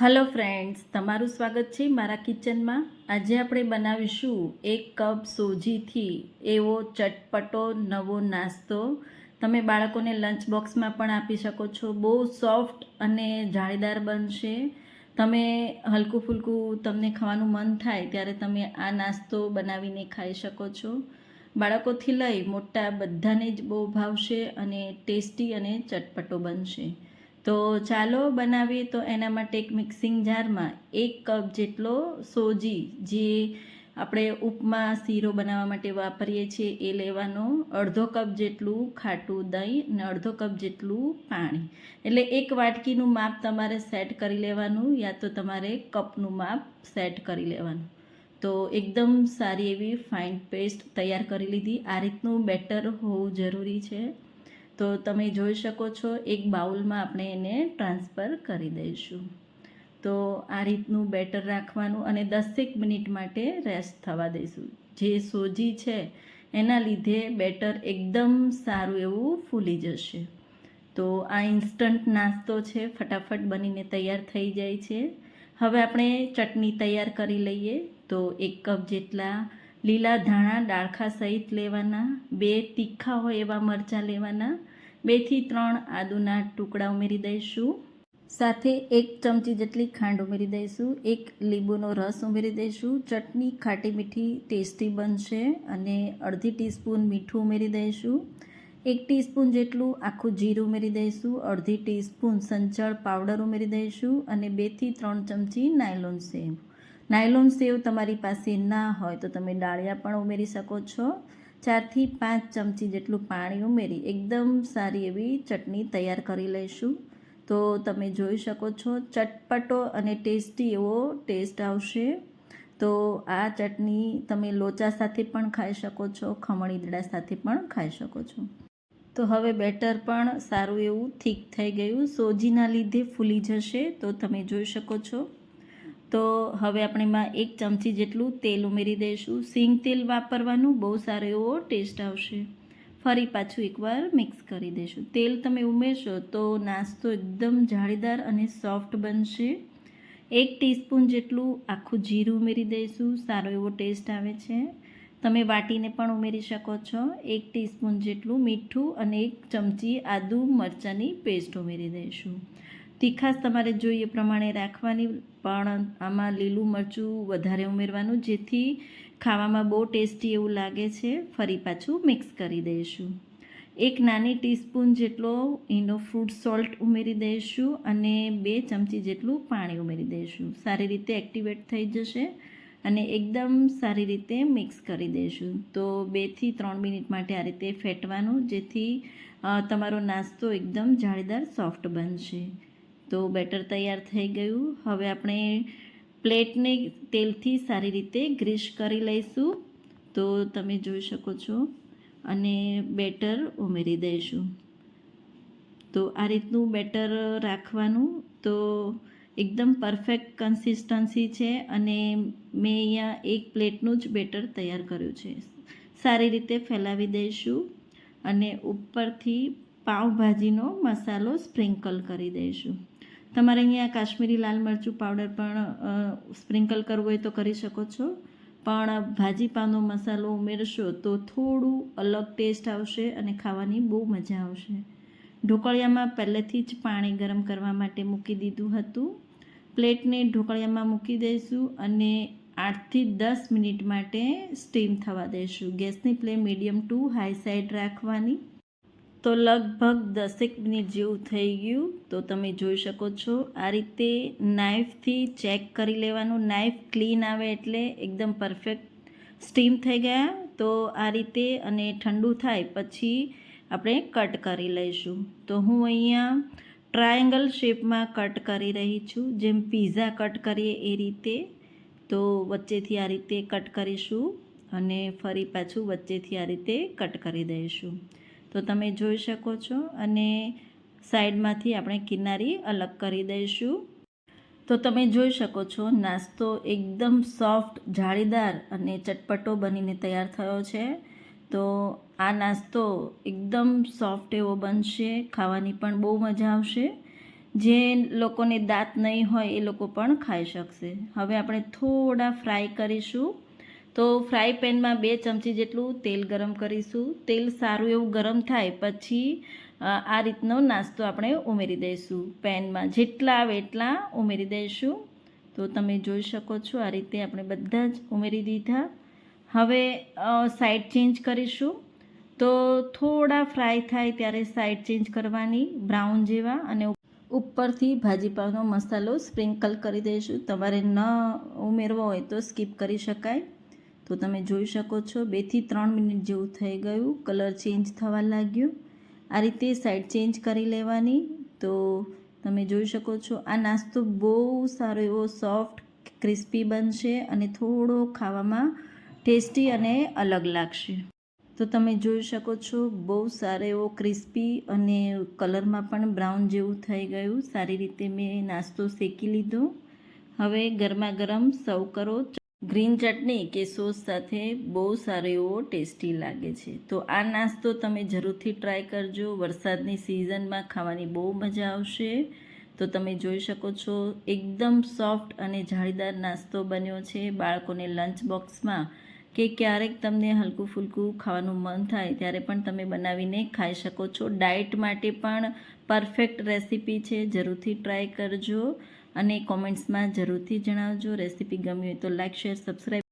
Hello friends તમારું સ્વાગત છે મારા કિચનમાં. આજે આપણે બનાવીશું એક કપ સોજીથી એવો ચટપટો નવો નાસ્તો. તમે બાળકોને લંચ બોક્સમાં પણ આપી શકો છો. બહુ સોફ્ટ અને જાળીદાર બનશે. તમે હલકું ફૂલકું તમને ખાવાનું મન થાય ત્યારે તમે આ નાસ્તો બનાવીને ખાઈ શકો છો. બાળકોથી લઈ મોટા બધાને જ બહુ ભાવશે અને ટેસ્ટી અને ચટપટો બનશે. તો ચાલો બનાવીએ. તો એના માટે એક મિક્સિંગ જારમાં એક કપ જેટલો સોજી જે આપણે ઉપમા, શીરો બનાવવા માટે વાપરીએ છીએ, એ લેવાનો. અડધો કપ જેટલું ખાટું દહીં અને અડધો કપ જેટલું પાણી. એટલે એક વાટકીનું માપ તમારે સેટ કરી લેવાનું, યા તો તમારે કપનું માપ સેટ કરી લેવાનું. તો એકદમ સારી એવી ફાઇન પેસ્ટ તૈયાર કરી લીધી. આ રીતનું બેટર હોવું જરૂરી છે. તો તમે જોઈ શકો છો, એક બાઉલમાં આપણે એને ટ્રાન્સફર કરી દઈશું. તો આ રીતનું બેટર રાખવાનું અને દસેક મિનિટ માટે રેસ્ટ થવા દઈશું. જે સોજી છે, એના લીધે બેટર એકદમ સારું એવું ફૂલી જશે. તો આ ઇન્સ્ટન્ટ નાસ્તો છે, ફટાફટ બનીને તૈયાર થઈ જાય છે. હવે આપણે ચટણી તૈયાર કરી લઈએ. તો એક કપ જેટલા લીલા ધાણા, ડાળખા સહિત લેવાના, બે તીખા હોય એવા મરચાં લેવાના. બેથી ત્રણ આદુના ટુકડા ઉમેરી દઈશું. સાથે એક ચમચી જેટલી ખાંડ ઉમેરી દઈશું. એક લીંબુનો રસ ઉમેરી દઈશું. ચટણી ખાટી મીઠી ટેસ્ટી બનશે અને અડધી ટીસ્પૂન મીઠું ઉમેરી દઈશું. એક ટીસ્પૂન જેટલું આખું જીરું ઉમેરી દઈશું. અડધી ટીસ્પૂન સંચળ પાવડર ઉમેરી દઈશું અને બેથી ત્રણ ચમચી નાયલોન સેવ નાયલોન સેવ તમારી પાસે ના હોય તો તમે ડાળિયા પણ ઉમેરી શકો છો. ચારથી પાંચ ચમચી જેટલું પાણી ઉમેરી એકદમ સારી એવી ચટણી તૈયાર કરી લઈશું. તો તમે જોઈ શકો છો, ચટપટો અને ટેસ્ટી એવો ટેસ્ટ આવશે. તો આ ચટણી તમે લોચા સાથે પણ ખાઈ શકો છો, ખમણ ઈદડા સાથે પણ ખાઈ શકો છો. તો હવે બેટર પણ સારું એવું થીક થઈ ગયું. સોજીના લીધે ફૂલી જશે તો તમે જોઈ શકો છો. તો હવે આપણે એમાં એક ચમચી જેટલું તેલ ઉમેરી દઈશું. સિંગ તેલ વાપરવાનું બહુ સારો એવો ટેસ્ટ આવશે. ફરી પાછું એકવાર મિક્સ કરી દઈશું. તેલ તમે ઉમેરશો તો નાસ્તો એકદમ જાળીદાર અને સોફ્ટ બનશે. એક ટીસ્પૂન જેટલું આખું જીરું ઉમેરી દઈશું. સારો એવો ટેસ્ટ આવે છે. તમે વાટીને પણ ઉમેરી શકો છો. એક ટીસ્પૂન જેટલું મીઠું અને એક ચમચી આદુ મરચાંની પેસ્ટ ઉમેરી દઈશું. તીખાસ તમારે જોઈએ પ્રમાણે રાખવાની, પણ આમાં લીલું મરચું વધારે ઉમેરવાનું, જેથી ખાવામાં બહુ ટેસ્ટી એવું લાગે છે. ફરી પાછું મિક્સ કરી દઈશું. એક નાની ટીસ્પૂન જેટલો એનો ફ્રૂટ સોલ્ટ ઉમેરી દઈશું અને બે ચમચી જેટલું પાણી ઉમેરી દઈશું. સારી રીતે એક્ટિવેટ થઈ જશે અને એકદમ સારી રીતે મિક્સ કરી દઈશું. તો બેથી ત્રણ મિનિટ માટે આ રીતે ફેટવાનું, જેથી તમારો નાસ્તો એકદમ જાળીદાર, સોફ્ટ બનશે. તો બેટર તૈયાર થઈ ગયું. હવે આપણે પ્લેટને તેલથી સારી રીતે ગ્રીસ કરી લઈશું. તો તમે જોઈ શકો છો. અને બેટર ઉમેરી દઈશું. તો આ રીતનું બેટર રાખવાનું. તો એકદમ પરફેક્ટ કન્સિસ્ટન્સી છે અને મેં અહીંયા એક પ્લેટનું જ બેટર તૈયાર કર્યું છે. સારી રીતે ફેલાવી દઈશું અને ઉપરથી પાવભાજીનો મસાલો સ્પ્રિંકલ કરી દઈશું. તમારે અહીંયા કાશ્મીરી લાલ મરચું પાવડર પણ સ્પ્રિંકલ કરવું હોય તો કરી શકો છો. પણ ભાજી પાવનો મસાલો ઉમેરશો તો થોડું અલગ ટેસ્ટ આવશે અને ખાવાની બહુ મજા આવશે. ઢોકળિયામાં પહેલેથી જ પાણી ગરમ કરવા માટે મૂકી દીધું હતું. પ્લેટને ઢોકળિયામાં મૂકી દઈશું અને આઠથી દસ મિનિટ માટે સ્ટીમ થવા દઈશું. ગેસની flame medium to, high side રાખવાની. તો લગભગ દસેક મિનિટ જેવું થઈ ગયું. તો તમે જોઈ શકો છો, આ રીતે નાઇફથી ચેક કરી લેવાનું. નાઇફ ક્લીન આવે એટલે એકદમ પરફેક્ટ સ્ટીમ થઈ ગયા. તો આ રીતે અને ઠંડુ થાય પછી આપણે કટ કરી લઈશું. તો હું અહીંયા ટ્રાયેંગલ શેપમાં કટ કરી રહી છું. જેમ પીઝા કટ કરીએ એ રીતે, તો વચ્ચેથી આ રીતે કટ કરીશું અને ફરી પાછું વચ્ચેથી આ રીતે કટ કરી દઈશું. તો તમે જોઈ શકો છો અને સાઈડમાંથી આપણે કિનારી અલગ કરી દઈશું. તો તમે જોઈ શકો છો, નાસ્તો એકદમ સોફ્ટ, જાળીદાર અને ચટપટો બનીને તૈયાર થયો છે. તો આ નાસ્તો એકદમ સોફ્ટ એવો બનશે, ખાવાની પણ બહુ મજા આવશે. જે લોકોને દાંત નહીં હોય એ લોકો પણ ખાઈ શકશે. હવે આપણે થોડા ફ્રાય કરીશું. તો ફ્રાય પેનમાં બે ચમચી જેટલું તેલ ગરમ કરીશું. તેલ સારું એવું ગરમ થાય પછી આ રીતનો નાસ્તો આપણે ઉમેરી દઈશું. પેનમાં જેટલા આવે એટલા ઉમેરી દઈશું. તો તમે જોઈ શકો છો આ રીતે આપણે બધા જ ઉમેરી દીધા. હવે સાઈડ ચેન્જ કરીશું. તો થોડા ફ્રાય થાય ત્યારે સાઈડ ચેન્જ કરવાની બ્રાઉન જેવા અને ઉપરથી ભાજીપાવનો મસાલો સ્પ્રિંકલ કરી દઈશું. તમારે ન ઉમેરવો હોય તો સ્કીપ કરી શકાય. તો તમે જોઈ શકો છો, બેથી ત્રણ મિનિટ જેવું થઈ ગયું, કલર ચેન્જ થવા લાગ્યું. આ રીતે સાઈડ ચેન્જ કરી લેવાની. તો તમે જોઈ શકો છો, આ નાસ્તો બહુ સારો એવો સોફ્ટ, ક્રિસ્પી બનશે અને થોડો ખાવામાં ટેસ્ટી અને અલગ લાગશે. તો તમે જોઈ શકો છો, બહુ સારો એવો ક્રિસ્પી અને કલરમાં પણ બ્રાઉન જેવું થઈ ગયું. સારી રીતે મેં નાસ્તો શેકી લીધો. હવે ગરમા ગરમ સર્વ કરો. ગ્રીન ચટણી કે સોસ સાથે બહુ સારો એવો ટેસ્ટી લાગે છે. તો આ નાસ્તો તમે જરૂરથી ટ્રાય કરજો. વરસાદની સિઝનમાં ખાવાની બહુ મજા આવશે. તો તમે જોઈ શકો છો, એકદમ સોફ્ટ અને જાળીદાર નાસ્તો બન્યો છે બાળકોને લંચ બોક્સમાં કે ક્યારેક તમને હલકું ફૂલકું ખાવાનું મન થાય ત્યારે પણ તમે બનાવીને ખાઈ શકો છો. ડાયટ માટે પણ પરફેક્ટ રેસીપી છે. જરૂરથી ટ્રાય કરજો. અને કોમેન્ટ્સમાં જરૂરથી જણાવજો. રેસીપી ગમી હોય તો લાઇક શેર સબસ્ક્રાઈબ